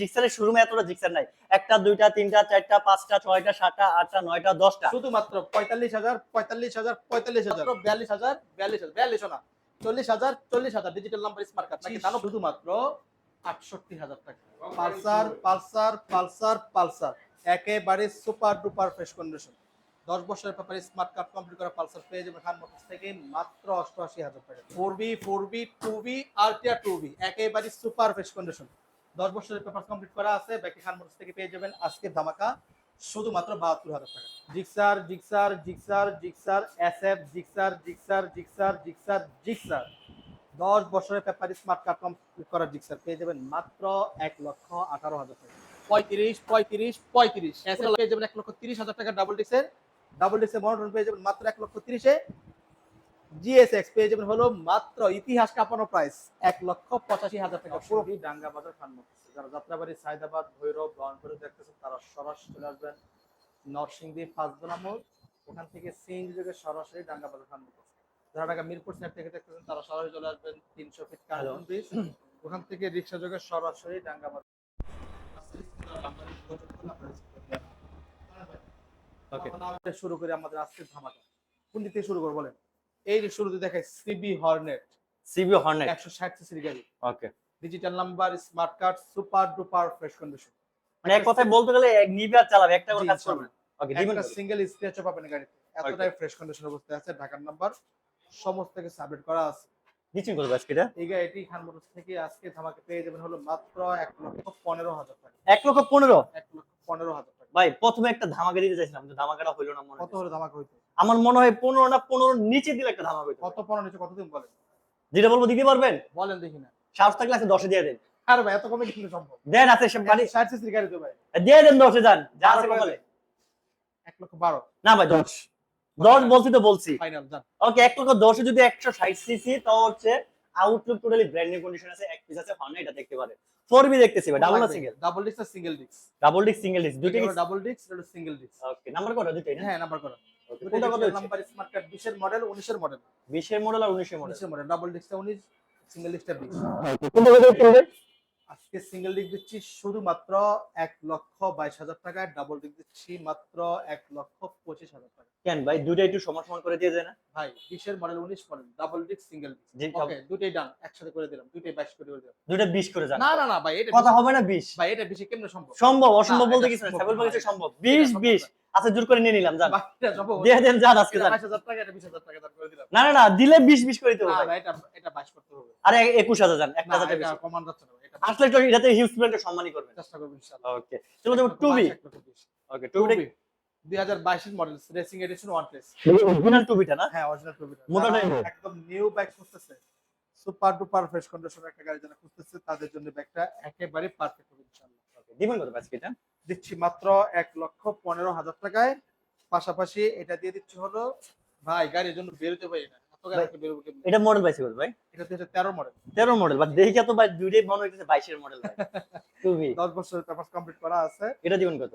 জিক্সারের শোরুমে এতটা জিক্সার নাই। একটা দুইটা তিনটা চারটা পাঁচটা ছয়টা সাতটা আটটা নয়টা দশটা। শুধুমাত্র পঁয়তাল্লিশ হাজার পঁয়তাল্লিশ হাজার পঁয়তাল্লিশ হাজার বিয়াল্লিশ হাজার বিয়াল্লিশ হাজার বিয়াল্লিশ না চল্লিশ হাজার চল্লিশ হাজার ডিজিটাল নাম্বার স্মার্ট কার্ড নাকি জানো শুধুমাত্র আটষট্টি হাজার টাকা? Pulsar Pulsar Pulsar Pulsar. একেবারে সুপার ডুপার ফ্রেশ কন্ডিশন দশ বছরের ব্যাপারে স্মার্ট কার্ড কমপ্লিট করা পালসার পেয়ে যাবেন খান মোটরস থেকে মাত্র অষ্টআশি হাজার টাকা। Four B four B two B RTR two B একেবারে সুপার ফ্রেশ কন্ডিশন দশ বছরের পেপার কমপ্লিট করা আছে ব্যাকি খান মোটরস থেকে পেয়ে যাবেন আজকে ধামাকা শুধুমাত্র বাহাত্তর হাজার টাকা। Gixxer Gixxer Gixxer Gixxer S F Gixxer Gixxer Gixxer Gixxer Gixxer. দশ বছরের পেপার স্মার্ট কার্ড কমপ্লিট করার জিক্সার পেয়ে যাবেন মাত্র এক লক্ষ আঠারো হাজার টাকা। পঁয়ত্রিশ পঁয়ত্রিশ পঁয়ত্রিশ। পেয়ে যাবেন এক লক্ষ তিরিশ হাজার টাকা ডাবল ডিক্সের ডাবল ডিক্সের মনোটন পেয়ে যাবেন মাত্র এক লক্ষ তিরিশে। জিএসএক্স পেয়ে যাবেন হলো মাত্র ইতিহাস কাঁপানো প্রাইস এক লক্ষ পঁচাশি হাজার টাকা। পুরো ডাঙ্গা বাজার যারা যাত্রাবাড়ি সাইদাবাদ ভৈরব রংপুরে দেখতেছেন তারা সরাসরি চলে আসবেন নরসিংদী ওখান থেকে সিএনজি যোগে সরাসরি ডাঙ্গা বাজার যারা ঢাকা মিরপুর সাইড থেকে দেখতেছেন তারা সরাসরি চলে আসবেন তিনশো ফিট কার্জন ব্রিজ ওখান থেকে রিক্সা যোগে সরাসরি ডাঙ্গা বাজার। শুরু করি আমাদের আজকের ধামাকা। কোন দিক থেকে শুরু করব বলেন? এই যে শুরুতে দেখায় সিবি হর্নেট সিবি হর্নেট একশো ষাট সিসির গাড়ি। Okay digital number smart card super duper fresh condition মানে এক কথায় বলতে গেলে এক নিবে চালাবে একটা করে কাজ করবে। ওকে দিবেন একটা সিঙ্গেল স্ক্র্যাচও পাবেন গাড়িতে এতটাই ফ্রেশ কন্ডিশন অবস্থায় আছে ঢাকার নাম্বার সমস্ত কিছু সাবমিট করা আছে। দিচ্ছেন কত আজকে এটা? এই গাড়িটি খান মোটরস থেকে আজকে ধামাকে পেয়ে যাবেন হলো মাত্র এক লক্ষ পনেরো হাজার টাকা। এক লক্ষ পনেরো? এক লক্ষ পনেরো হাজার টাকা। ভাই প্রথমে একটা ধামাকা দিতে চাইছিলাম কিন্তু ধামাকাটা হইল না মনে কত হলে ধামাকা হইতো? আমার মনে হয় পনেরো না পনেরো নিচে দিলে একটা ধামাবে কত পনেরো নিচে কত দিন বলেন? যেটা বলব দিতে পারবেন? বলেন দেখি না। সাহস থাকলে আছে দশে দিয়ে দেন। আর ভাই এত কমে কি সম্ভব? দেন আছে সব গাড়ি। ষাট সিসির গাড়ি তো ভাই। দিয়ে দেন দশে যান। যা আছে কমালে এক লক্ষ বারো। না ভাই দশ। দশ বলছি তো বলছি। ফাইনাল যান। ওকে এক লক্ষ দশে যদি একশো ষাট সিসি তাও হচ্ছে outlook totally brand new condition আছে এক পিস আছে হর্ন এটা দেখতে পারে। 4B দেখতেছি ভাই ডাবল সিঙ্গেল ডাবল ডিস্ক আর single disc double disc single disc দুটো ডাবল ডিস্ক আর সিঙ্গেল ডিস্ক ওকে নাম্বার কত দুটোই হ্যাঁ নাম্বার কত কোনটা কত নাম্বার স্মার্ট কার্ড 20 এর মডেল 19 এর মডেল 20 এর মডেল আর 19 এর মডেল 19 এর মডেল ডাবল ডিস্কটা 19 সিঙ্গেল ডিস্কটা 20 কোনটা কত আজকে সিঙ্গেল ডিস্ক দিচ্ছি শুধুমাত্র 1 লক্ষ 22 হাজার টাকায় ডাবল ডিস্ক দিচ্ছি মাত্র 1 লক্ষ 25 হাজার টাকা। কেন ভাই? দুটো একটু সমান সমান করে দিয়ে দেয় না ভাই 20 এর model 19 model double disc single okay দুটেই done একসাথে করে দিলাম দুটেই 22 করে দিলাম। দুটো বিশ করে যান। না না না ভাই এটা কথা হবে না বিশ। ভাই এটা বেশি কেমনে সম্ভব? সম্ভব অসম্ভব বলতে কিছু না এটা- সম্ভব বিশ। বিশ। আচ্ছা জোর করে নিয়ে নিলাম যান। দিয়ে দেন যান আজকে যান। 22000 টাকা এটা 20000 টাকা দাম করে দিলাম। না না না দিলে বিশ বিশ করে দিতে হবে এটা এটা 22 করতে হবে। আরে একুশ হাজার যান এক হাজার টাকা কমান যাচ্ছে না আসলে একটু এটাতে হিউজ ব্র্যান্ডের সম্মানই করবেন। চেষ্টা করব ইনশাআল্লাহ। ওকে চলো ওকে টু বি দুই হাজার মডেল রেসিং এডিশন ওয়ান টেস অরিজিনাল টু বিটা না? হ্যাঁ অরিজিনাল টু। মোটাটাই হোক। একদম নিউ বাইক খুঁজতেছে। সুপার ডুপার ফ্রেশ কন্ডিশন একটা গাড়ি যারা খুঁজতেছে তাদের জন্য ব্যাগটা একেবারে পারফেক্ট হবে ইনশাআল্লাহ। Okay, দিবেন কত আজকে এটা? দিচ্ছি মাত্র এক লক্ষ পনেরো হাজার টাকায়। পাশাপাশি এটা দিয়ে দিচ্ছি হলো ভাই গাড়ির জন্য বেরোতে পারি না। এটা মডেল পাইছি ভাই। এটা দিয়ে তেরো মডেল তেরো মডেল বা দেখে তো ভাই দুইটাই মনে হইতেছে বাইশের মডেল ভাই। বি দশ বছরের পেপার কমপ্লিট করা আছে। এটা দিবেন কত?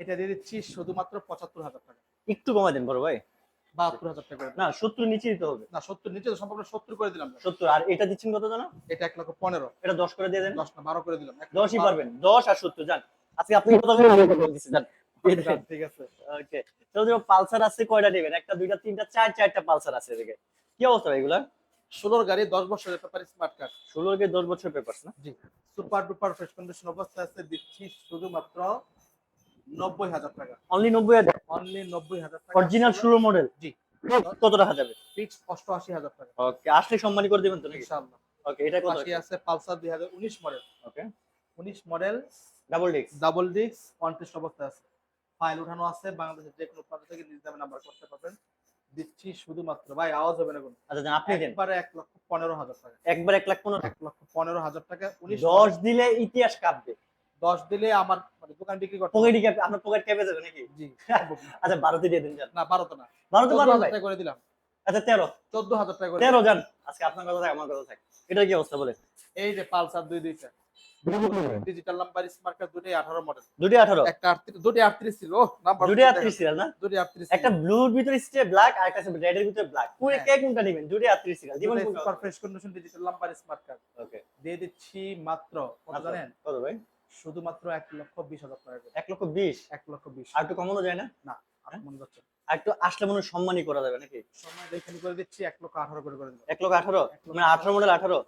এটা দিয়ে দিচ্ছি শুধুমাত্র পঁচাত্তর হাজার টাকা। একটু কমাই দেন বড় ভাই। বাহাত্তর হাজার টাকা। করে না সত্তর নিচে দিতে হবে। না সত্তর নিচে তো সম্পূর্ণ সত্তর করে দিলাম। সত্তর আর এটা দিচ্ছেন কত জানো? এটা এক লক্ষ পনেরো। এটা দশ করে দিয়ে দেন। দশ না বারো করে দিলাম। এক লক্ষ দশই বারো। পারবেন দশ আর সত্তর যান। আজকে আপনি কত করে যান আচ্ছা, ঠিক আছে ওকে তো যে পালসার আছে কয়টা নেবেন? একটা দুইটা তিনটা চার চারটা পালসার আছে এদিকে। কি অবস্থা এগুলা? ষোলোর গাড়ি দশ বছরের পেপার স্মার্ট কার্ড ষোলো থেকে দশ বছর পেপার না? জি। সুপার ডুপার ফ্রেশ কন্ডিশন অবস্থায় আছে দিচ্ছি শুধুমাত্র নব্বই হাজার টাকা। অনলি নব্বই হাজার? অনলি নব্বই হাজার টাকা। অরিজিনাল শুরু মডেল জি। কত টাকা যাবে ফিক্স অষ্টআশি হাজার টাকা। ওকে আসলে সম্মানী করে দিবেন তো নাকি? ইনশাআল্লাহ। ওকে এটা কত? আছে পালসার দুই হাজার উনিশ মডেল ওকে উনিশ model double disc double disc contest অবস্থায় আছে। ফাইল উঠানো আছে বাংলাদেশের যে কোনো প্রান্ত থেকে নিজ দামে নাম্বার করতে পারবেন। দিচ্ছি শুধুমাত্র। ভাই আওয়াজ হবে না কোনো। আচ্ছা আপনি দেন। একবারে এক লক্ষ পনেরো হাজার টাকা। একবার এক লাখ পনেরো এক লক্ষ পনেরো হাজার টাকা। উনিশ দশ দিলে ইতিহাস কাঁপবে। দশ দিলে আমার মানে দোকান বিক্রি করতে পকেটে ক্যাপ আপনার পকেট ক্যাপে যাবে নাকি? জি। আচ্ছা বারোতে দিয়ে দিন না বারো তো না। বারো তো চোদ্দ পারবেন হাজার করে দিলাম। আচ্ছা তেরো। চোদ্দ হাজার টাকা করে তেরো যান আজকে আপনার কথা থাকে আমার কথা থাকে। এটা কি অবস্থা বলে এই যে পালসার দুই দুইটা ডিজিটাল নাম্বার স্মার্ট দুটোই আঠারো মডেল দুটি আঠারো? একটা আটত্রিশ দুটি আটত্রিশ ছিল নাম্বার দুটি আটত্রিশ সিরিয়াল না? দুটি আটত্রিশ একটা ব্লুর ভিতরে স্টে ব্ল্যাক আর একটা রেড এর ভিতরে ব্ল্যাক পুরো। কে কোনটা নেবেন? দুটি আটত্রিশ সিরিয়াল দিবেন super fresh condition digital number smart okay দিয়ে দিচ্ছি মাত্র কত জানেন? কত ভাই? শুধুমাত্র এক লক্ষ বিশ হাজার টাকা লক্ষ আর কমানো যায় না? আর মনে যাচ্ছে না। একটু আসলে মনে হয় সম্মানই করা যাবে নাকি? করে দিচ্ছি এক লক্ষ আঠারো করে করে দেবো। এক লক্ষ আঠারো? মানে আঠারো মডেল আঠারো।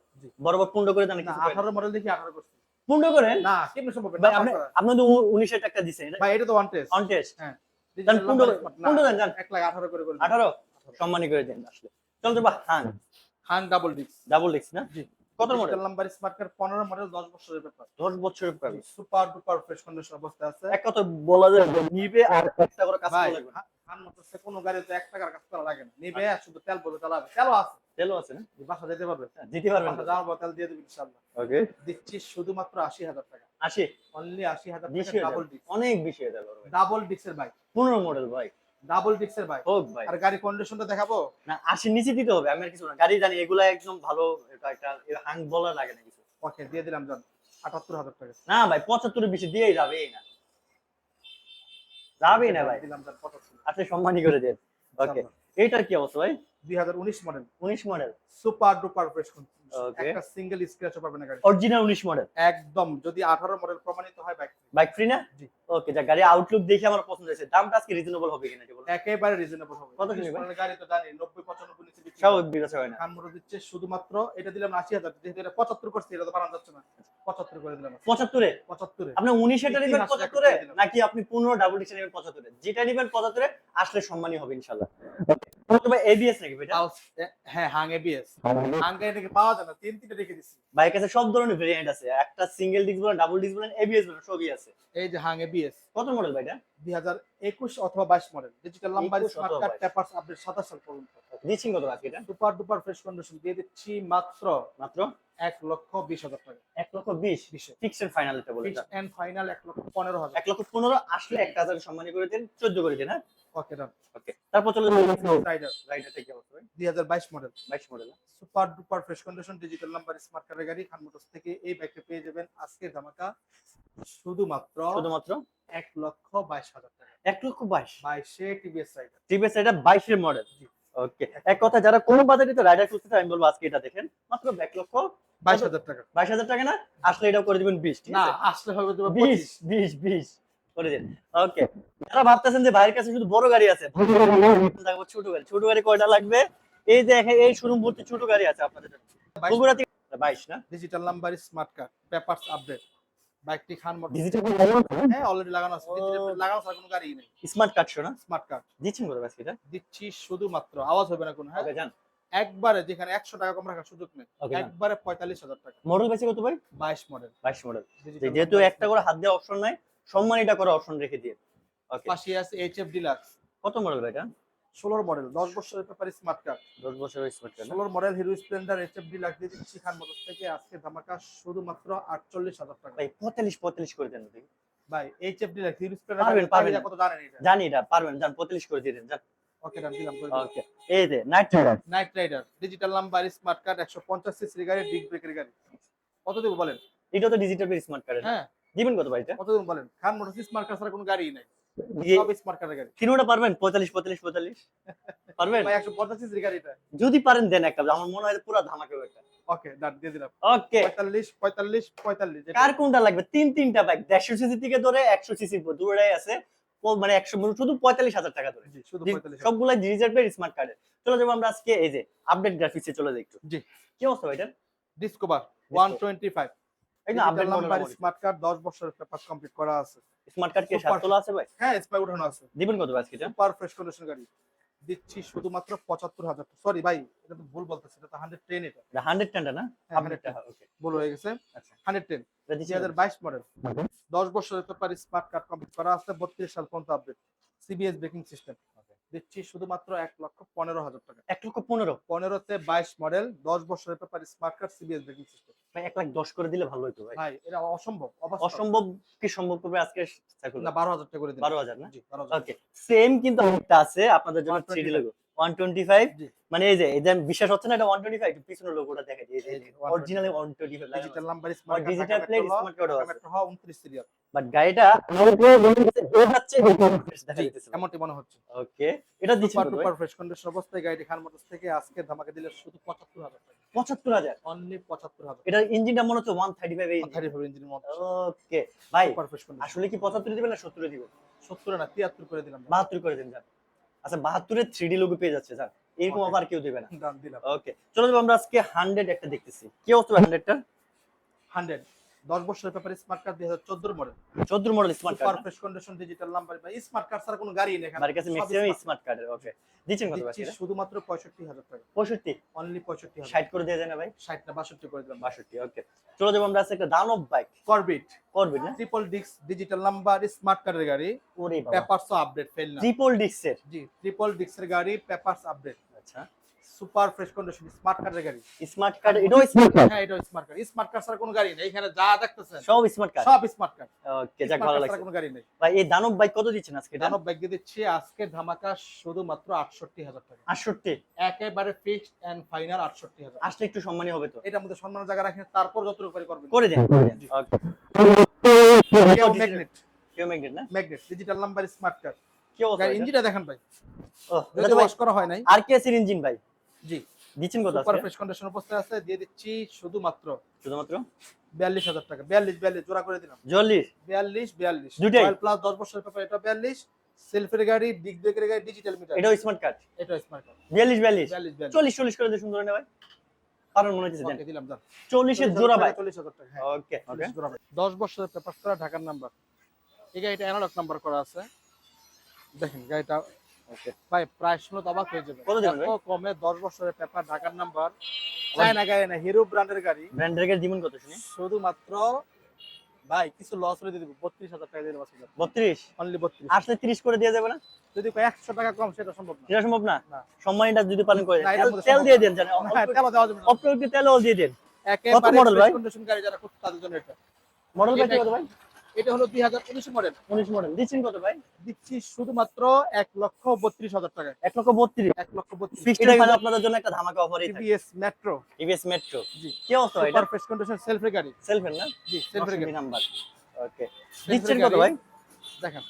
বরাবর পনেরো করে দেন? আঠারো মডেল দেখি আঠারো করছি। পনেরো করেন? না কেমন সম্ভব? ভাই আপনি আপনি তো উ- উনিশের টাকা দিচ্ছেন ভাই এটা তো ওয়ান টেস্ট অন টেস্ট হ্যাঁ। দেন পনেরো পনেরো দেন যান এক লাখ আঠারো করে করে আঠারো? সম্মানই করে দেন আসলে। চল তো হান হান ডাবল ডিস্ক ডাবল ডিস্ক না? জি। কত মডেল নাম্বার স্মার্ট কার্ড পনেরো মডেল দশ বছরের ব্যাপার। দশ বছরের পাবি সুপার ডুপার ফ্রেশ কন্ডিশন অবস্থায় আছে। এক কথা বলা যায় নিবে আর একটা করে কাজ করা লাগবে হান মোটরসে কোনো গাড়িতে এক টাকার কাজ করা লাগে না। নিবে আর শুধু তেল বলে চালাবে তেলও আছে। তেলও আছে না? বাসা যেতে পারবে হ্যাঁ, দিতে পারবেন বাসা যাওয়ার তেল দিয়ে দেবে ইনশাল্লাহ ওকে। দিচ্ছি শুধুমাত্র আশি হাজার টাকা। আসি অনলি আশি হাজার টাকা ডাবল ডিস্ক অনেক বেশি হয়ে যাবে ডাবল ডিস্কের বাইক পনেরো মডেল ভাই। ডাবল ডিস্কের বাইক হোক ভাই। আর গাড়ি কন্ডিশনটা দেখাবো? না আশি নিচে দিতে হবে আমি আর কিছু না। গাড়ি জানি এগুলা একদম ভালো এটা একটা হাং বলা লাগে না কিছু। ওকে দিয়ে দিলাম জান। আটাত্তর হাজার টাকা। না ভাই পঁচাত্তরের বেশি দিয়েই যাবেই না। যাবেই না ভাই। দিলাম জান পঁচাত্তর। আপনি সম্মানই করে দেন। ওকে এইটার কি অবস্থা ভাই? দুই হাজার উনিশ মডেল উনিশ মডেল সুপার ডুপার ফ্রেশ. একটা সিঙ্গেল স্ক্র্যাচও পাবে না গাড়ি অরিজিনাল উনিশ মডেল একদম যদি আঠারো মডেল প্রমাণিত হয় বাইক বাইক ফ্রি না? জি। ওকে যা গাড়ি আউটলুক দেখে আমার পছন্দ হয়েছে। দামটা আজকে রিজনেবল হবে কিনা এটা বলো। একেবারে রিজনেবল হবে। কত কিনবে? মডেলের গাড়ি তো জানি নব্বই পঁচানব্বই নিচে বিক্রি সব হয়। হয় না। খান মোটর দিচ্ছে শুধুমাত্র এটা দিলাম আশি হাজার। যেহেতু এটা পঁচাত্তর করছে এটা তো বানানো যাচ্ছে না। পঁচাত্তর করে দিলাম পঁচাত্তরে? পঁচাত্তরে। আপনি উনিশেটা তিন নেবেন হাজার টাকা পঁচাত্তরে করে নাকি আপনি পনেরো ডাবল ডিক্স নেবেন পঁচাত্তরে? যেটা নেবেন পঁচাত্তরে আসলে সম্মানই হবে ইনশাল্লাহ। তবে এবিএস নাকি তাও- হ্যাঁ হাং এবিএস হাং গাড়ি থেকে পাওয়া যায় না তিন তিনটে রেখে বাইক কাছে সব ধরনের ভেরিয়েন্ট আছে। একটা সিঙ্গেল ডিস্ক বলেন ডাবল ডিস্ক বলেন এবিএস বলেন সবই আছে। এই যে হাং এবিএস কত মডেল ভাইটা দুই হাজার একুশ অথবা বাইশ model digital number smart card 22 papers update সাতাশ সাল পর্যন্ত। কত আজকে এটা? সুপার ডুপার ফ্রেশ কন্ডিশন দিয়ে দিচ্ছি মাত্র মাত্র? এক লক্ষ বিশ হাজার টাকা। এক লক্ষ বিশ? বিশে। ফিক্স এন্ড ফাইনাল এটা বলে ফিক্স এন্ড ফাইনাল এক লক্ষ পনেরো হাজার। এক লক্ষ পনেরো আসলে একটা হাজার সম্মানী করে দিন চোদ্দ করে দিন হ্যাঁ? ওকে ডান ওকে তারপর চলে রাইডার রাইডারটা কি অবস্থা ভাই? দুই হাজার বাইশ মডেল বাইশ model super duper fresh condition digital number smart কার্ডের গাড়ি খান মোটরস থেকে এই বাইকটা পেয়ে যাবেন। আজকের ধামাকা শুধুমাত্র শুধুমাত্র এক লক্ষ বাইশ হাজার টাকা। এক লক্ষ বাইশ। বাইশে টিভিএস রাইডার টিভিএস এটা বাইশের মডেল ওকে এক কথা যারা কোন বাজারে তো রাইডার খুঁজতে আমি বলব আজকে এটা দেখেন। মাত্র এক লক্ষ বাইশ হাজার টাকা। বাইশ হাজার টাকা না? আসলে এটাও করে দিবেন বিশ না আসলে হবে তোমার বিশ বিশ বিশ। করে দিন। ওকে যারা ভাবতেছেন যে ভাইয়ের কাছে শুধু বড় গাড়ি আছে ছোট গাড়ি। ছোট গাড়ি কয়টা লাগবে? এই দেখে এই শোরুম ভর্তি ছোট গাড়ি আছে আপনাদের বগুড়া থেকে বাইশ না? Digital number smart card papers update বাইকটি খান মোটর ডিজিটাল হ্যাঁ? অলরেডি লাগানো আছে। ও। লাগানো ছাড়া কোনো গাড়ি নেই। স্মার্ট কার্ড শো না? স্মার্ট কার্ড দিচ্ছেন আজকে এটা দিচ্ছি শুধুমাত্র। আওয়াজ হবে না কোনো হ্যাঁ? জান একবারে যেখানে একশো টাকা কম রাখার সুযোগ নেই একবারে পঁয়তাল্লিশ হাজার টাকা। মডেল বেশি কত ভাই? বাইশ মডেল বাইশ মডেল যেহেতু একটা করে হাত দেওয়া অপশন নাই সম্মানিটা করে অপশন রেখে দিয়ে। ওকে পাশে আছে এইচ এফ ডিলাক্স কত মডেল ভাই এটা? ষোলোর মডেল দশ বছরের পেপার স্মার্ট কার্ড দশ বছরের স্মার্ট কার্ড ষোলোর model Hero Splendor H F দিয়ে দিচ্ছি খান মোটর থেকে আজকে ধামাকা শুধুমাত্র আটচল্লিশ হাজার টাকা। ভাই পঁয়তাল্লিশ পঁয়তাল্লিশ করে দেন ভাই। এইচ এফ ডিলাক্স হিরো পারবেন, পারবেন। কত জানেন এটা। জানি এটা পারবেন জান পঁয়তাল্লিশ করে দিয়ে দেন জান। ওকে ডান দিলাম ওকে এই যে night rider night rider digital number smart card একশো পঞ্চাশ সিসির গাড়ি ডিগ ব্রেকের গাড়ি। কত দেবো বলেন? এটা তো ডিজিটাল স্মার্ট কার্ড হ্যাঁ। দিবেন কত ভাই এটা? কত দেবো বলেন? খান মোটর স্মার্ট কার্ড ছাড়া কোনো গাড়ি নাই। তিনোটা পারবেন? পঁয়তাল্লিশ পঁয়তাল্লিশ পঁয়তাল্লিশ। পারবেন? একশো পঞ্চাশ সিসির গাড়ি যদি পারেন দেন একটা। আমার মনে হয় পুরো ধামাকে একটা ওকে ডান দিয়ে দিলাম। ওকে। পঁয়তাল্লিশ পঁয়তাল্লিশ পঁয়তাল্লিশ যেটা- কার কোনটা লাগবে? তিন তিনটা বাইক দেড়শো সিসি থেকে ধরে একশো সিসি দূরে আছে মানে শুধু টাকা ধরে। শুধু জি, পঁয়তাল্লিশ সবগুলো স্মার্ট কার্ডের চলে যাব আমরা আজকে এই যে আপডেট গ্রাফিক্সে চলে যাই একটু। জি। কি অবস্থা ভাই এটা ডিসকভার ওয়ান টোয়েন্টি ফাইভ এই না আপডেট নাম্বার স্মার্ট কার্ড দশ বছরের পেপার কমপ্লিট করা আছে। স্মার্ট কার্ড কি Super. সাত তোলা আছে ভাই? হ্যাঁ স্পাই উঠানো আছে। দিবেন কত ভাই আজকে এটা? সুপার ফ্রেশ কন্ডিশন গাড়ি। দিচ্ছি শুধুমাত্র পঁচাত্তর হাজার সরি ভাই এটা তো ভুল বলতেছি এটা তো হান্ড্রেড টেন এটা। হান্ড্রেড টেনটা না? হ্যাঁ, আপডেটটা ওকে ভুল হয়ে গেছে। আচ্ছা। হান্ড্রেড টেন এটা দুই দিচ্ছি হাজার বাইশ মডেল দশ বছরের পেপার স্মার্ট কার্ড কমপ্লিট করা আছে বত্রিশ সাল পর্যন্ত আপডেট সিবিএস ব্রেকিং সিস্টেম দিচ্ছি শুধুমাত্র এক লক্ষ পনেরো হাজার টাকা। এক লক্ষ পনেরো? পনেরোতে বাইশ মডেল দশ বছরের paper smart card CBS braking system এক লাখ দশ করে দিলে ভালো হতো ভাই। এটা অসম্ভব অসম্ভব কি সম্ভব করবে আজকে না বারো হাজার টাকা করে দিন বারো হাজার না? ওকে সেম কিন্তু একটা আছে আপনাদের জন্য থ্রি 125 মানে এই যে বিশ্বাস হচ্ছে না এটা ওয়ান টোয়েন্টি ফাইভ পিছনের লোগোটা দেখা যায় এই যে 125 originally one twenty digital number smart card digital plate, smart card ও আছে। মেট্রো 29 সিরিয়াল বাট গাড়িটা দেখাচ্ছে দেখা যাচ্ছে এমনটি মনে হচ্ছে। ওকে এটা দিচ্ছি সুপার ফ্রেশ কন্ডিশন অবস্থায় গাড়িটি খান মোটরস থেকে আজকে ধামাকা দিলে শুধু 75000 টাকা। পঁচাত্তর হাজার? অনলি 75000 এটা ইঞ্জিনটা মনে হচ্ছে ওকে ভাই আসলে কি পঁচাত্তর দিবেন না সত্তরে দিব 70 না 73 করে দিলাম। বাহাত্তর করে দিন যান। আচ্ছা বাহাত্তরের থ্রি ডি লোগো পেয়ে যাচ্ছে স্যার। এরকম. আবার কেউ দেবে না। ওকে চলো আমরা আজকে হান্ড্রেড একটা দেখতেছি। কি অবস্থা হান্ড্রেডটা 100 10 বছরের পেপারে স্মার্ট কার্ড 2014 মডেল চোদ্দ model smart card fresh condition digital number বা স্মার্ট কার্ড ছাড়া কোনো গাড়ি নেই আমার কাছে ম্যাক্সিমাম। স্মার্ট কার্ডের ওকে দিচ্ছেন কত দিচ্ছি ভাই শুধুমাত্র 65000 টাকা। পঁয়ষট্টি? অনলি 65000 ষাট করে দিয়ে যায় না ভাই। 60 না 62 করে দিলাম। বাষট্টি ওকে চলো যাব আমরা আজকে একটা দানব বাইক করবিট করবেন না? Triple disc digital number smart কার্ডের গাড়ি। ওরে বাবা। পেপারস আপডেট ফেল না। ট্রিপল ডিক্সের জি ট্রিপল ডিস্কের গাড়ি পেপারস আপডেট আচ্ছা। সুপার ফ্রেশ কন্ডিশন স্মার্ট কার্ডের গাড়ি। স্মার্ট কার্ড এটাও স্মার্ট কার্ড। হ্যাঁ এটা স্মার্ট কার্ড। স্মার্ট কার্ড ছাড়া কোনো গাড়ি নেই। এখানে যা দেখতেছেন সব স্মার্ট কার্ড। সব স্মার্ট কার্ড। ওকে যাক ভালো লাগছে। কোনো গাড়ি নেই। ভাই এই দানব বাইক কত দিচ্ছেন আজকে? দানব বাইক দিয়ে দিচ্ছি আজকে ধামাকা শুধুমাত্র আটষট্টি হাজার টাকা। আটষট্টি? একেবারে ফিক্সড এন্ড ফাইনাল আটষট্টি হাজার আসলে একটু সম্মানী হবে তো। এটা মধ্যে সম্মানের জায়গা রাখেন তারপর যত করে করবেন। করে দেন। করে দেন। ওকে ম্যাগনেট কেউ ম্যাগনেট না? Magnet digital number smart card কি অবস্থা ইঞ্জিনটা দেখেন ভাই। ও এটা ওয়াশ করা হয় নাই। আর কে এর ইঞ্জিন ভাই। জি দিচ্ছেন কত সুপার আজকে? ফ্রেশ কন্ডিশন অবস্থায় আছে দিয়ে দিচ্ছি শুধুমাত্র শুধুমাত্র? বিয়াল্লিশ হাজার টাকা। বিয়াল্লিশ বিয়াল্লিশ জোড়া করে দিলাম। চল্লিশ? বিয়াল্লিশ বিয়াল্লিশ। দুইটাই? প্লাস দশ বছরের পেপার এটা বিয়াল্লিশ। সেলফের গাড়ি বিগ ব্রেকের গাড়ি ডিজিটাল মিটার এটাও স্মার্ট কার্ড এটা স্মার্ট কার্ড বিয়াল্লিশ বিয়াল্লিশ? বিয়াল্লিশ বিয়াল্লিশ। চল্লিশ চল্লিশ করে দিয়ে সুন্দর না ভাই? কারণ মনে হচ্ছে দেন। ওকে দিলাম দাম চল্লিশের জোড়া ভাই। চল্লিশ হাজার টাকা ওকে ওকে চল্লিশ জোড়া ভাই। দশ বছরের পেপার করা ঢাকার নাম্বার এই গাড়িটা অ্যানালগ নাম্বার করা আছে। দেখেন গাড়িটা ভাই প্রায় শুনে তো অবাক হয়ে যাবে। এত কমে দশ বছরের পেপার ঢাকার নাম্বার। চায়না গাড়ি না হিরো ব্র্যান্ডের গাড়ি। ব্র্যান্ডের গাড়ি দিবেন কত শুনি? শুধুমাত্র ভাই কিছু লস হলে দিয়ে দিব। বত্রিশ হাজার টাকা দিয়ে দেবো বত্রিশ? অনলি বত্রিশ। আসলে তিরিশ করে দিয়ে যাবে না? যদি একশো টাকা কম সেটা সম্ভব না। সেটা সম্ভব না। সম্মানটা যদি পালন করে তেল দিয়ে দেন জানেন? তেলও দিয়ে দেন। model ভাই? কন্ডিশন গাড়ি যারা করছে তাদের জন্য এটা। মডেল কত ভাই? এটা হলো দুই হাজার উনিশ মডেল উনিশ মডেল দিচ্ছেন কত ভাই? দিচ্ছি শুধুমাত্র এক লক্ষ বত্রিশ হাজার টাকা। এক লক্ষ বত্রিশ? এক লক্ষ বত্রিশ। আপনাদের জন্য একটা ধামাকা টিভিএস মেট্রো টিভিএস মেট্রো জি। কি অবস্থা এটা? ফ্রেশ কন্ডিশন সেলফের গাড়ি। সেলফের না? জি সেলফের গাড়ি। নাম্বার ওকে দিচ্ছেন কত ভাই? দেখেন।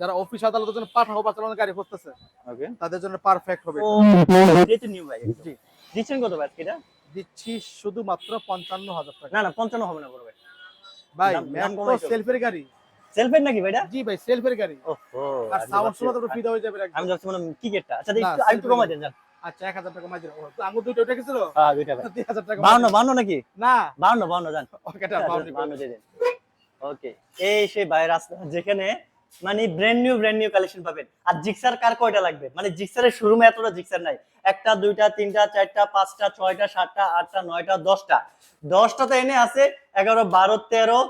যারা অফিস আদালতের জন্য পাঠাও বা চালানোর গাড়ি করতেছে ওকে তাদের জন্য পারফেক্ট হবে। এটা নিউ ভাই জি। দিচ্ছেন কত ভাই এটা? দিচ্ছি শুধুমাত্র পঞ্চান্ন হাজার টাকা। না না পঞ্চান্ন হবে না বড় ভাই। ভাই দাম সেলফের গাড়ি। সেলফের নাকি ভাইটা? জি ভাই সেলফের গাড়ি। ওহো আর সাউন্ড শোনা তো ফিদা হয়ে যাবে আমি যাচ্ছি মানে টিকেটটা আচ্ছা একটু আরেকটু কমাই। দেন জান আচ্ছা এক হাজার টাকা কমাই দিলাম আঙুর দুইটা উঠে গেছিল? হ্যাঁ দুইটা ভাই। দুই হাজার টাকা বাউন্ন বাউন্ন নাকি? না। বাউন্ন বাউন্ন জান ওকে এটা বাউন্ডারি দিয়ে দেন। ওকে এই সেই ভাই রাস্তা যেখানে মানে brand new brand new collection পাবেন। আর জিক্সার কার কয়টা লাগবে? মানে জিক্সারের শোরুমে এতটা জিক্সার নাই। একটা দুইটা তিনটা চারটা পাঁচটা ছয়টা সাতটা আটটা নয়টা দশটা। দশটা তো এনে আছে এগারো বারো তেরো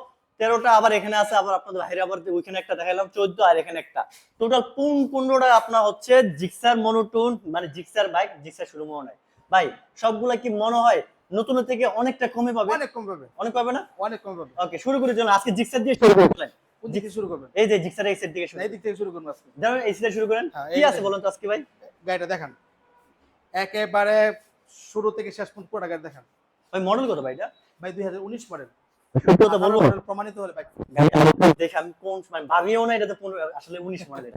তেরোটা আবার এখানে আছে আবার আপনাদের বাইরে আবার ওইখানে একটা দেখালাম চোদ্দ আর এখানে একটা। টোটাল পুন পনেরোটা আপনার হচ্ছে জিক্সার মনোটুন মানে জিক্সার বাইক জিক্সার শোরুমও নাই। ভাই সবগুলা কি মনে হয় নতুন থেকে অনেকটা কমে পাবে? অনেক কম পাবে। অনেক পাবে না? অনেক কম পাবে। ওকে শুরু করে চলুন আজকে জিক্সার দিয়ে শুরু করলেন। কোন দিক শুরু করবেন? এই যে জিক্সার এই দিকে শুরু এই দিক থেকে শুরু করুন আজকে। ধরুন এই সেটে শুরু করেন। হ্যাঁ, কি আছে যে- তো আজকে ভাই? গাড়িটা দেখান। একেবারে শুরু থেকে শেষ পর্যন্ত পুরোটা গাড়ি দেখান। ভাই মডেল কত ভাই এটা? ভাই দুই হাজার উনিশ মডেল সত্যি বলব? প্রমাণিত হলে বাইক দেখে আমি কোন সময় ভাবিও না এটা তো আসলে উনিশ মডেল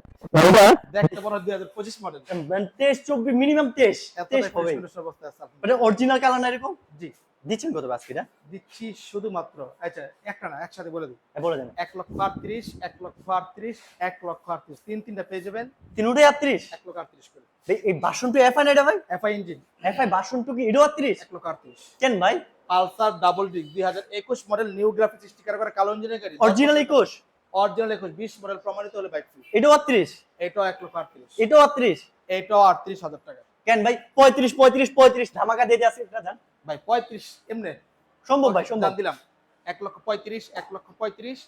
দেখতে মনে হয় দুই হাজার পঁচিশ মডেল তেইশ চব্বিশ মিনিমাম তেইশ। তেইশ হবে। অবস্থায় আছে আপনার। অরিজিনাল কালার না এরকম? জি। দিচ্ছেন কত এটা দিচ্ছি শুধুমাত্র আচ্ছা একটা না একসাথে বলে দিই। এ, বলে দেন। এক লক্ষ আটত্রিশ এক লক্ষ আটত্রিশ এক লক্ষ আটত্রিশ। তিন তিনটা পেয়ে যাবেন। তিনটাই আটত্রিশ? এক লক্ষ আটত্রিশ করে। এই- বাসন টু এফআই এটা ভাই? FI engine FI version two কি এটাও আটত্রিশ? এক লক্ষ আটত্রিশ। কেন ভাই? পালসার ডাবল ডিক দুই হাজার একুশ মডেল নিউ গ্রাফিক্স স্টিকার করা কালো ইঞ্জিনের গাড়ি। অরিজিনাল একুশ? অরিজিনাল একুশ বিশ মডেল প্রমাণিত হলে বাইক ফ্রি এটাও আটত্রিশ? এটাও এক লক্ষ আটত্রিশ। এটাও আটত্রিশ? এটাও আটত্রিশ হাজার টাকা। কেন ভাই? পঁয়ত্রিশ পঁয়ত্রিশ পঁয়ত্রিশ ধামাকা দিয়ে দিয়ে আছে এটা জান। ভাই পঁয়ত্রিশ এমনি। সম্ভব ভাই সম্ভব। দিলাম। এক লক্ষ পঁয়ত্রিশ এক লক্ষ পঁয়ত্রিশ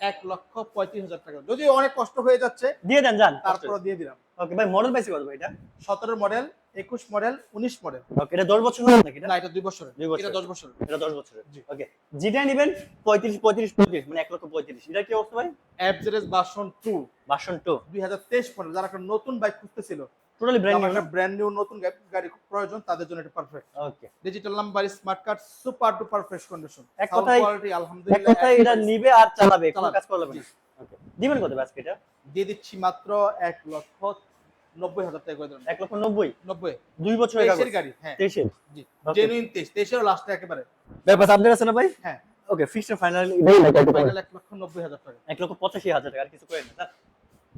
এক লক্ষ পঁয়ত্রিশ হাজার টাকা। যদিও অনেক কষ্ট হয়ে যাচ্ছে দিয়ে দেন যান। তারপরে দিয়ে দিলাম। ওকে ভাই মডেল পাইছি কত ভাই এটা? সতেরো মডেল একুশ মডেল উনিশ মডেল ওকে এটা দশ বছর নাকি না এটা দুই বছর। এটা দশ বছরের। এটা দশ বছরের। জি। ওকে যেটা নেবেন পঁয়ত্রিশ পঁয়ত্রিশ পঁয়ত্রিশ মানে এক লক্ষ পঁয়ত্রিশ। এটা কি অবস্থা ভাই? অ্যাপজেরেস ভার্সন টু ভার্সন টু দুই হাজার তেইশ মডেল যারা একটা নতুন bike খুঁজতেছিল totally brand new brand new নতুন গাড়ি খুব প্রয়োজন তাদের জন্য এটা perfect okay digital number smart card super duper fresh condition এক কথায়- কোয়ালিটি এক আলহামদুলিল্লাহ কথায় এটা নিবে আর চালাবে কোনো কাজ করবে না। ওকে দিবেন কত আজকে এটা? দিয়ে দিচ্ছি মাত্র এক লক্ষ নব্বই হাজার টাকা করে দেবেন। এক লক্ষ নব্বই? নব্বই। দুই বছরের তেইশের কাগজ? গাড়ি হ্যাঁ। তেইশের? জি Okay. জেনুইন তেইশ তেইশের লাস্টে একেবারে। ব্যাপার আপনার আছে না ভাই? হ্যাঁ। ওকে ফিক্সড ফাইনাল ফাইনাল এক লক্ষ নব্বই হাজার টাকা। এক লক্ষ পঁচাশি হাজার টাকা আর কিছু করেন না।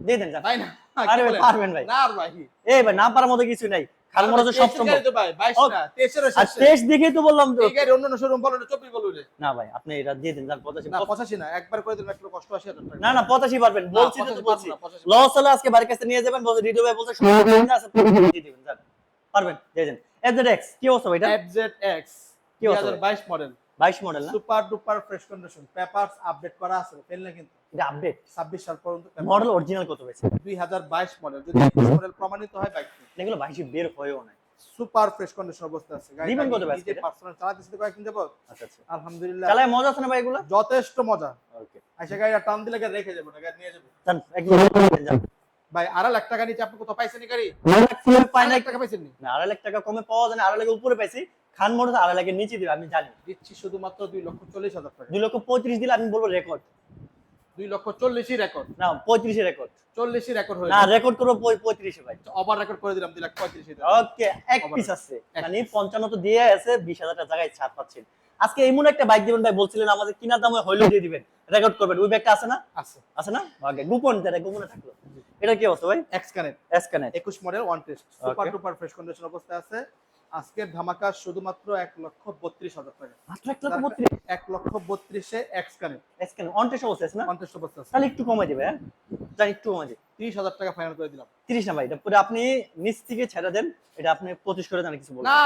দিয়ে দেন তাই না? আরে ভাই, পারবেন ভাই। না ভাই। এই ভাই না পারার মতো কিছু নাই। খাল সব সম্ভব। ভাই বাইশ ও, না তেইশের আর টেস্ট দেখেই তো বললাম তো। এই গাড়ি অন্য শোরুম বলো চব্বিশ বলো রে। না ভাই আপনি এটা দিয়ে দেন যান পঁচাশি। না পঁচাশি না একবার করে দিলাম এক লক্ষ অষ্টআশি না না পঁচাশি পারবেন। বলছি তো বলছি। পারব না, পঁচাশি লস হলে আজকে বাড়ির কাছে নিয়ে যাবেন বলছে রিডিও ভাই বলছে সময় না আছে দিয়ে দিবেন যান। পারবেন দিয়ে দেন। এফজেড কি অবস্থা ভাই এটা? FZX কি অবস্থা 2022 মডেল 22 মডেল না? Super duper fresh condition papers update করা আছে কিন্তু। এটা আপডেট 26 সাল পর্যন্ত মডেল অরিজিনাল কত হয়েছে? 2022 মডেল যদি মডেল প্রমাণিত হয় বাইক এগুলো বাইশে বের হয়েও না সুপার ফ্রেশ কন্ডিশন অবস্থা আছে। দিবেন কত ব্যাস পার্সোনাল চালাতেছি তো কয়েকদিন যাবত। আচ্ছা আচ্ছা। আলহামদুলিল্লাহ। চালায় মজা আছে না ভাই এগুলো? যথেষ্ট মজা। ওকে আইসা গাড়িটা টান দিলে গাড়ি রেখে যাব গাড়ি নিয়ে যাব। যান একদম যান। ভাই আড়াই লাখ টাকা নিচে আপনি কোথাও পাইছেন গাড়ি? আড়াই লাখ টাকা পাইছেন না? আড়াই লাখ টাকা কমে পাওয়া যায় না আড়াই লাখের উপরে পাইছি। খান মোটর আড়াই লাখের নিচে দিবে আমি জানি। দিচ্ছি শুধুমাত্র দুই লক্ষ চল্লিশ হাজার টাকা। দুই লক্ষ পঁয়ত্রিশ দিলে আমি বলব রেকর্ড দুই লক্ষ চল্লিশই রেকর্ড না পঁয়ত্রিশে রেকর্ড চল্লিশই রেকর্ড হয়ে না রেকর্ড করব পঁয়ত্রিশে ভাই। ওভার রেকর্ড করে দিলাম দুই লাখ পঁয়ত্রিশ ওকে এক পিস আছে। মানে পঞ্চান্ন তো দিয়ে আছে বিশ হাজার জায়গায় ছাড় পাচ্ছেন। আজকে এমন একটা বাইক দিবেন ভাই বলছিলেন আমাদের কিনা দামে হইল দিয়ে দিবেন। রেকর্ড করবেন। ওই ব্যাগটা আছে না? আছে। আছে না? ওকে গোপন যেটা গোপনে থাকল। এটা কি অবস্থা ভাই? এক্স কানেক্ট এসকানেট একুশ model one test super duper fresh condition অবস্থায় আছে। আজকের ধামাকা শুধুমাত্র এক লক্ষ বত্রিশ হাজার টাকা। মাত্র এক লক্ষ বত্রিশ? এক লক্ষ বত্রিশে এক্স কানেক্ট এসকানেট অন টেস্ট অবস্থা আছে না? টেস্ট অবস্থা আছে। তাহলে একটু কমে দিবে হ্যাঁ? জানি একটু কমে দিবে তিরিশ হাজার টাকা ফাইনাল করে দিলাম। তিরিশ না ভাই এটা পুরো আপনি নিচ থেকে ছেড়ে দেন এটা আপনি পঁচিশ করে দেন কিছু বলবেন। না!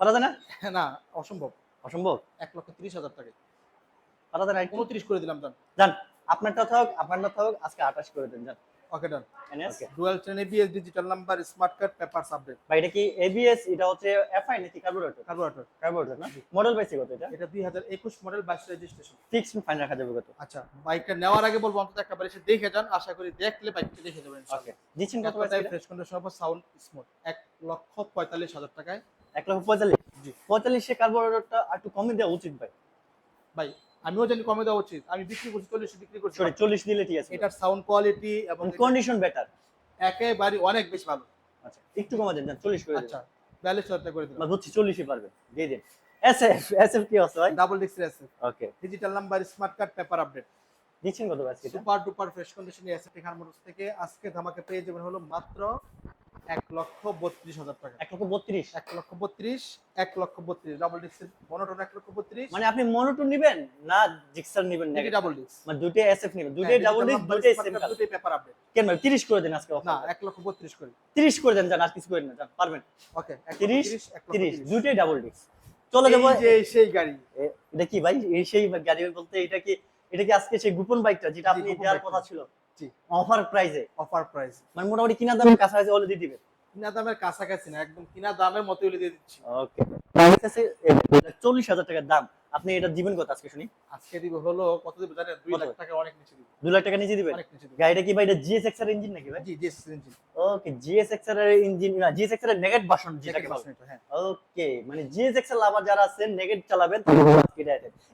পারা যায় না? না অসম্ভব। অসম্ভব? এক লক্ষ তিরিশ হাজার টাকা। পারা যায় না? উনত্রিশ করে দিলাম জান। যান আপনারটা থাক আপনারটা থাক আজকে আঠাশ করে দেন যান okay done NS dual train ABS digital number smart card papers update ভাই এটা কি এবিএস এটা হচ্ছে এফআই নাকি কার্বোরেটর কার্বোরেটর কার্বোরেটর না? মডেল পাইছি কত এটা? এটা দুই হাজার একুশ মডেল বাইশ রেজিস্ট্রেশন ফিক্স ফাইন রাখা যাবে কত আচ্ছা বাইকটা নেওয়ার আগে বলব অন্তত একবার এসে দেখে যান আশা করি দেখলে বাইকটা দেখে যাবেন ওকে দিচ্ছেন কত কথায় fresh condition of sound smooth এক লক্ষ পঁয়তাল্লিশ হাজার টাকায়। এক লক্ষ পঁয়তাল্লিশ? জি। পঁয়তাল্লিশে কার্বোরেটরটা একটু কমে দেওয়া উচিত ভাই। ভাই আমিও জানি কমে দেওয়া উচিত। আমি বিক্রি করছি চল্লিশ বিক্রি করছি। চল্লিশ দিলে ঠিক আছে। এটার সাউন্ড কোয়ালিটি এবং কন্ডিশন বেটার একেবারে অনেক বেশি ভালো। আচ্ছা একটু কমে দেন চল্লিশ করে আচ্ছা বিয়াল্লিশ হাজার করে বা বুঝছি চল্লিশই পারবেন দিয়ে দিন। এসএফ এসএফ কি আছে ডাবল ডিস্ক আছে okay digital number smart card paper update দিচ্ছেন কত আজকে সুপার ডুপার ফ্রেশ কন্ডিশনে এসএফ হারমোনিক্স থেকে আজকে ধামাকে পেয়ে যাবেন হলো মাত্র এক লক্ষ বত্রিশ হাজার টাকা। এক লক্ষ বত্রিশ? এক লক্ষ বত্রিশ এক লক্ষ বত্রিশ ডাবল মনোটন এক লক্ষ বত্রিশ। মানে আপনি মনোটন নেবেন না জিক্সার নেবেন এটি ডাবল ডিস্ক মানে দুটোই এসএফ নেবেন। দুটোই ডাবল ডিস্ক দুটোই সেম কালার দুটোই পেপার আপডেট কেন ভাই? 30 করে দেন আজকে না এক লক্ষ বত্রিশ করে। 30 করে দেন জান আর কিছু করেন না জান পারবেন। ওকে 30, 30 30 দুটোই ডাবল ডিস্ক চলে যাব যে সেই গাড়ি। এটা কি ভাই? এই সেই গাড়ি বলতে এটা কি এটা কি আজকে সেই গোপন বাইকটা যেটা আপনি দেওয়ার কথা ছিল? জি অফার প্রাইসে অফার প্রাইস মানে মোটামুটি কিনা দামের কাছাকাছি অলরেডি দিবেন কিনা দামের কাছাকাছি না একদম কিনা দামের মতো দিয়ে দিচ্ছি। ওকে চল্লিশ হাজার টাকার দাম। আপনি এটা দিবেন কত আজকে শুনি? আজকে দিব হলো কত দিব জানেন? দুই কত? লাখ টাকা অনেক নিচে দিব। দুই লাখ টাকা নিচে দিবেন? অনেক নিচে দিব। গাড়িটা কি ভাই এটা জিএসএক্স এর ইঞ্জিন নাকি ভাই? জি জি ইঞ্জিন ওকে জিএসএক্স এর ইঞ্জিন না জিএসএক্স এর নেগেট ভার্সন যেটাকে বলে। হ্যাঁ। ওকে মানে জিএসএক্স এর লাভার যারা আছেন নেগেট চালাবেন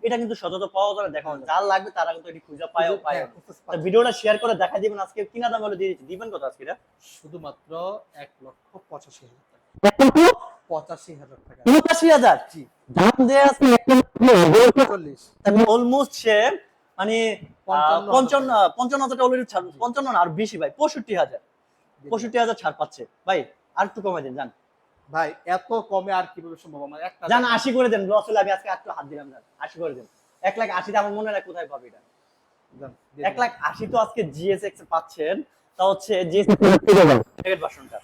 এটা কিন্তু শতত পাওয়া যাবে দেখো যার লাগবে তারা কিন্তু এটি খুঁজে পায়ও পায়। হ্যাঁ, তো ভিডিওটা শেয়ার করে দেখা দিবেন আজকে। কিনা দাম হলো দিয়ে দিবেন কত আজকে এটা? শুধুমাত্র এক লক্ষ পঁচাশি হাজার টাকা। পঁচাশি হাজার টাকা। উনআশি হাজার? দাম দেয়া আছে চল্লিশ। অলমোস্ট সে মানে পঞ্চান্ন পঞ্চান্ন পঞ্চান্ন অলরেডি ছাড় পঞ্চান্ন আর বেশি ভাই পঁয়ষট্টি হাজার। পঁয়ষট্টি হাজার ছাড় পাচ্ছে। ভাই আর একটু কমাই দেন জান ভাই এত কমে আর কীভাবে সম্ভব? আমার একটা জান আশি করে দেন লস হলে আমি আজকে একটু হাত দিলাম জান আশি করে দেন। এক লাখ আশিটা আমার মনে হয় কোথায় পাবে এটা? এক লাখ আশি তো আজকে জিএসএক্স পাচ্ছেন। তা হচ্ছে ভার্সনটা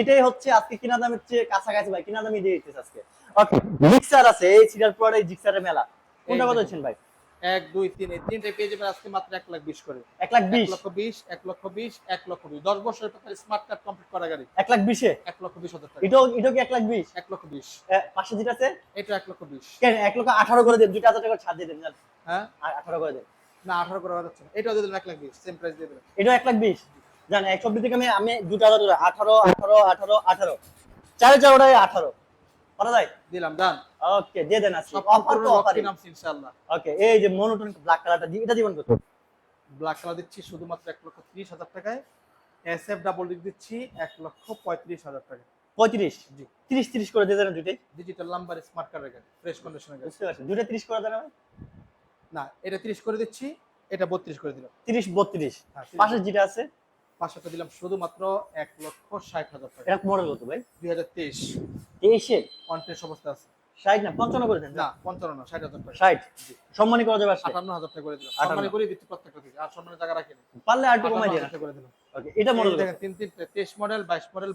এটাই হচ্ছে আজকে কিনা দামের চেয়ে কাছাকাছি ভাই কিনা দামই দিয়ে দিতেছে আজকে। ওকে জিক্সার আছে এই সিরিয়াল পরে জিক্সারের মেলা। কোনটা দেখুন। হচ্ছেন ভাই? এক দুই তিন এই তিনটে পেয়ে যাবেন আজকে মাত্র এক লাখ বিশ করে। এক লাখ বিশ? লক্ষ বিশ এক লক্ষ বিশ এক লক্ষ বিশ। দশ বছরের স্মার্ট কার্ড কমপ্লিট করা গাড়ি। এক লাখ বিশে? এক লক্ষ বিশ হাজার টাকা। এটাও এটাও কি এক লাখ বিশ? এক লক্ষ বিশ। পাশে যেটা আছে? এটা এক লক্ষ বিশ। কেন এক লক্ষ আঠারো করে দেন দুইটা হাজার টাকা ছাড় দিয়ে দেন। হ্যাঁ? আঠারো করে দেন। না আঠারো করে যাচ্ছে এটাও দিয়ে দেবেন এক লাখ বিশ সেম প্রাইস দিয়ে দেবেন। এটাও এক লাখ বিশ? জান এক চব্বিশ থেকে আমি আমি দুটো হাজার আঠারো আঠারো আঠারো আঠারো। চারে চারোটায় আঠারো। করা যায়? দিলাম ডান ওকে দিয়ে দেন সব অফার তো অফার ইনশাআল্লাহ। ওকে এই যে মনোটন ব্ল্যাক কালারটা এটা দিবেন কত ব্ল্যাক কালার দিচ্ছি শুধুমাত্র এক লক্ষ ত্রিশ হাজার টাকায়। ডাবল ডিক দিচ্ছি এক লক্ষ পঁয়ত্রিশ হাজার টাকা পঁয়ত্রিশ? জি। তিরিশ তিরিশ করে দিয়ে দেন দুইটাই? ডিজিটাল নাম্বার স্মার্ট কার্ডের গাড়ি ফ্রেশ কন্ডিশনের গাড়ি বুঝতে পারছি দুইটা তিরিশ করে দেন না এটা তিরিশ করে দিচ্ছি এটা বত্রিশ করে দিলাম। তিরিশ বত্রিশ। হ্যাঁ পাশে যেটা আছে? পাঁচশোটা দিলাম শুধুমাত্র এক লক্ষ ষাট হাজার টাকা। এক মডেল কত ভাই? দুই হাজার তেইশ। তেইশে? অবস্থা আছে। ষাট না পঞ্চান্ন করে দেন। না পঞ্চান্ন না ষাট হাজার টাকা। ষাট? সম্মানী করা যাবে আটান্ন হাজার টাকা করে দিলাম। সম্মানী করে দিচ্ছি প্রত্যেকটা থেকে আর সম্মানের টাকা রাখিনি পারলে আর একটু কমাই দিয়ে করে দিলাম। Model model 22 model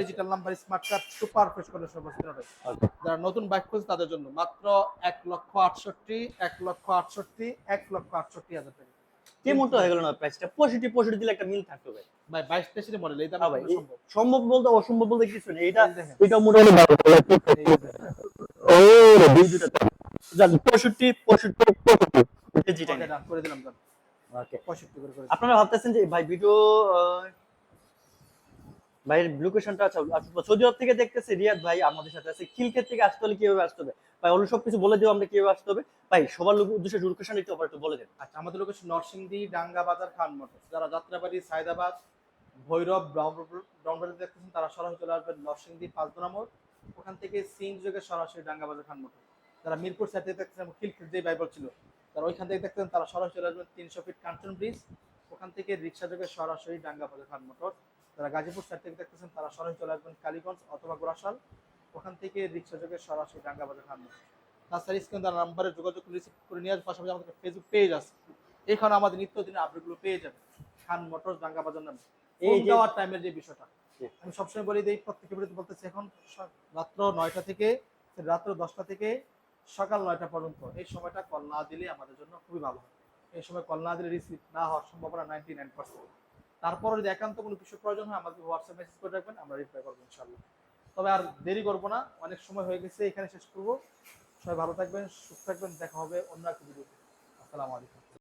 digital number super যারা নতুন বাইক খুঁজছে তাদের জন্য মাত্র লক্ষ 68 1 লক্ষ 68 1 লক্ষ 68 হাজার টাকা। হয়ে না? দিলে একটা মিল ভাই। মডেল এটা ভাই হ্যাঁ সম্ভব। বলতে অসম্ভব বলতে কিছু নেই। ও আপনারা ভাবতেছেন যে ভাই ভিডিও ভাইয়ের লোকেশনটা আচ্ছা, আচ্ছা, সৌদি আরব থেকে রিয়াদ ভাই আমাদের সাথে আছে। খিলক্ষেত থেকে আসতে হলে কীভাবে আসতে হবে? ভাই অন্য সব কিছু বলে দিও আমরা কীভাবে আসতে হবে? ভাই সবার উদ্দেশ্যে লোকেশন বলে দেন। আচ্ছা আমাদের লোকেশন নরসিংদী ডাঙ্গা বাজার খান যারা যাত্রাবাড়ি সায়দাবাদ ভৈরব দেখতেছেন তারা সরাসরি চলে আসবেন নরসিংদী পাঁচদোনা মোড়। ওখান থেকে সিং যোগে সরাসরি ডাঙ্গা বাজার খান মোটর যারা মিরপুর সাইডে দেখতেছেন খিলক্ষেত যে ভাই বলছিল তারা ওইখান থেকে দেখতেছেন তারা সরাসরি চলে আসবেন তিনশো ফিট কাঞ্চন ব্রিজ। ওখান থেকে রিক্সা যোগে সরাসরি ডাঙ্গা বাজার খান মোটর। যারা গাজীপুর সাইড থেকে দেখতেছেন তারা সরাসরি চলে আসবেন কালীগঞ্জ অথবা গোরাশাল ওখান থেকে রিক্সা যোগে সরাসরি ডাঙ্গা বাজার খান মোটর। তাছাড়া স্ক্রিন তার নাম্বারে যোগাযোগ রিসিভ করে নেওয়ার পাশাপাশি আমাদের ফেসবুক পেজ আছে। এখানে আমাদের নিত্যদিনের আপডেটগুলো পেয়ে যাবে খান মোটরস ডাঙ্গা বাজার নামে। এই যাওয়ার টাইমের যে বিষয়টা। আমি সবসময় বলি যে প্রত্যেকের বিরুদ্ধে বলতেছি এখন রাত্র নয়টা থেকে রাত্র দশটা থেকে সকাল নয়টা পর্যন্ত। এই সময়টা কল না দিলে আমাদের জন্য খুবই ভালো এই সময় কল না দিলে রিসিভ না হওয়ার সম্ভাবনা নাইনটি নাইন পার্সেন্ট তারপরে যদি একান্ত কোনো কিছু প্রয়োজন হয় আমাদের হোয়াটসঅ্যাপ মেসেজ করে রাখবেন, আমরা রিপ্লাই করব ইনশাল্লাহ তবে আর দেরি করব না, অনেক সময় হয়ে গেছে, এখানে শেষ করব। সবাই ভালো থাকবেন, সুস্থ থাকবেন, দেখা হবে অন্য একটা ভিডিওতে আসসালামু আলাইকুম।